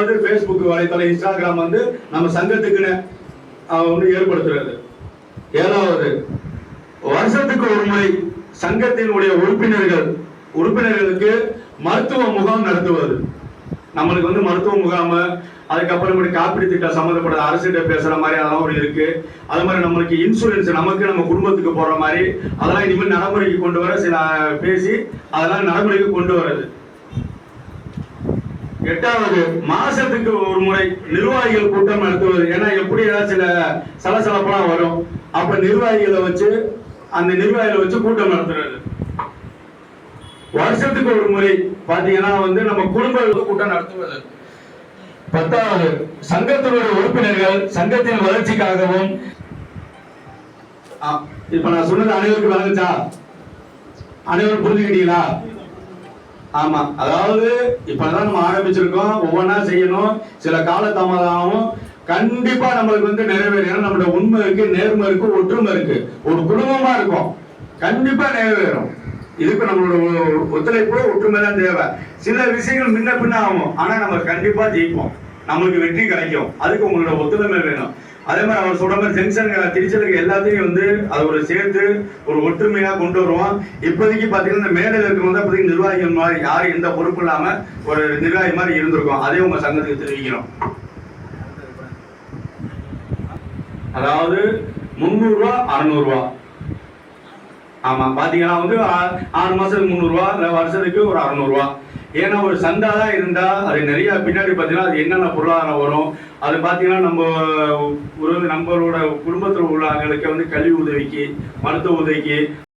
வந்து ஃபேஸ்புக் வலைத்தளம் இன்ஸ்டாகிராம் வந்து நம்ம சங்கத்துக்குன்னு அஹ், வந்து ஏற்படுத்துறது. ஏழாவது வருஷத்துக்கு ஒரு முறை சங்கத்தினுடைய உறுப்பினர்கள் உறுப்பினர்களுக்கு மருத்துவ முகாம் நடத்துவது. நம்மளுக்கு வந்து மருத்துவ முகாம் அதுக்கப்புறம் இப்படி காப்பீடு திட்டம் சம்மந்தப்பட்ட அரசுகிட்ட பேசுற மாதிரி அதெல்லாம் ஒரு இருக்கு. அது மாதிரி நம்மளுக்கு இன்சூரன்ஸ் நமக்கு நம்ம குடும்பத்துக்கு போற மாதிரி அதெல்லாம் இனிமேல் நடைமுறைக்கு கொண்டு வர சில பேசி அதெல்லாம் நடைமுறைக்கு கொண்டு வர்றது. எட்டாவது மாசத்துக்கு ஒரு முறை நிர்வாகிகள் கூட்டம் நடத்துவது. ஏன்னா எப்படி ஏதாவது சில சலசலப்பெல்லாம் வரும். அப்ப நிர்வாகிகளை வச்சு அந்த நிர்வாகிகளை வச்சு கூட்டம் நடத்துறது. வருஷத்துக்கு ஒரு முறை பாத்தீங்கன்னா வந்து நம்ம குடும்ப கூட்டம் நடத்துவது. பத்தாவது சங்கத்தினுடைய உறுப்பினர்கள் சங்கத்தின் வளர்ச்சிக்காகவும் இப்ப நான் சொன்னது அனைவருக்கும் வழங்குச்சா அனைவரும் புரிஞ்சுக்கிட்டீங்களா? ஆமா. அதாவது இப்பதான் நம்ம ஆரம்பிச்சிருக்கோம். ஒவ்வொன்றா செய்யணும். சில கால தாமதமாகவும் கண்டிப்பா நம்மளுக்கு வந்து நிறைவேறும். நம்மளோட உண்மை இருக்கு நேர்மை இருக்கு ஒற்றுமை இருக்கு. ஒரு குடும்பமா இருக்கும். கண்டிப்பா நிறைவேறும். இதுக்கு நம்மளோட ஒத்துழைப்பு ஒற்றுமை தான் தேவை. சில விஷயங்கள் முன்ன பின்ன ஆகும் ஆனா நம்ம கண்டிப்பா ஜெயிப்போம். நம்மளுக்கு வெற்றி கிடைக்கும். அதுக்கு உங்களோட ஒத்துழைமை வேணும். அதே மாதிரி அவர் சொல்ற மாதிரி ஜென்சன் திருச்சலுக்கு எல்லாத்தையும் வந்து அதை ஒரு சேர்த்து ஒரு ஒற்றுமையா கொண்டு வருவோம் இப்போதைக்கு பாத்தீங்கன்னா இந்த மேடையில் வந்து தான் இப்போதைக்கு நிர்வாகிகள் மாதிரி யாரும் எந்த பொறுப்பு இல்லாம ஒரு நிர்வாகி மாதிரி இருந்திருக்கும். அதே உங்க சங்கத்துக்கு தெரிவிக்கிறோம். அதாவது முந்நூறு ரூபா அறுநூறு ரூபா ஆமா பாத்தீங்கன்னா வந்து ஆ- ஆறு மாசத்துக்கு முந்நூறு ரூபா இல்ல வருஷத்துக்கு ஒரு அறுநூறு ரூபா ஏன்னா ஒரு சந்தா தான் இருந்தா அது நிறைய பின்னாடி பாத்தீங்கன்னா அது என்னென்ன பொருளாதாரம் வரும்? அது பாத்தீங்கன்னா நம்ம ஒரு நம்மளோட குடும்பத்தில் உள்ளவங்களுக்கு வந்து கல்வி உதவிக்கு மருத்துவ உதவிக்கு